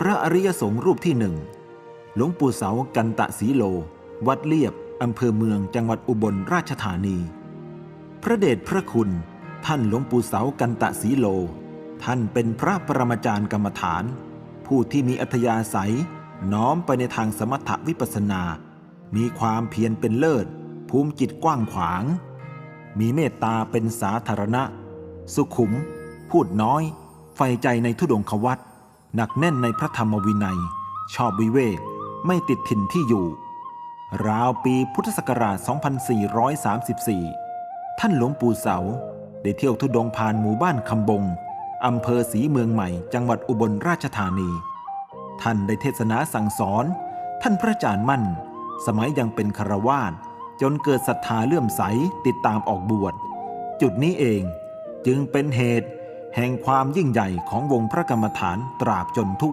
พระอริยสงฆ์รูปที่หนึ่งหลวงปู่เสากันตะสีโล วัดเลียบอำเภอเมืองจังหวัดอุบลราชธานี พระเดชพระคุณ ท่านหลวงปู่เสากันตะสีโล ท่านเป็นพระปรมาจารย์กรรมฐาน ผู้ที่มีอัธยาศัย น้อมไปในทางสมถวิปัสนา มีความเพียรเป็นเลิศ ภูมิจิตกว้างขวาง มีเมตตาเป็นสาธารณะ สุขุม พูดน้อย ใฝ่ใจในทุดงควัต หนักแน่นในพระธรรมวินัย ชอบวิเวก ไม่ติดถิ่นที่อยู่ ราวปีพุทธศักราช 2434 ท่านหลวงปู่เสา ได้เที่ยวทุดงผ่านหมู่บ้านคำบง อำเภอศรีเมืองใหม่ จังหวัดอุบลราชธานี ท่านได้เทศนาสั่งสอน ท่านพระอาจารย์มั่น สมัยยังเป็นคารวาสจนเกิดศรัทธาเลื่อมใสติดตามออกบวช จุดนี้เองจึงเป็นเหตุ แห่งความยิ่งใหญ่ของวงพระกรรมฐานตราบจนทุก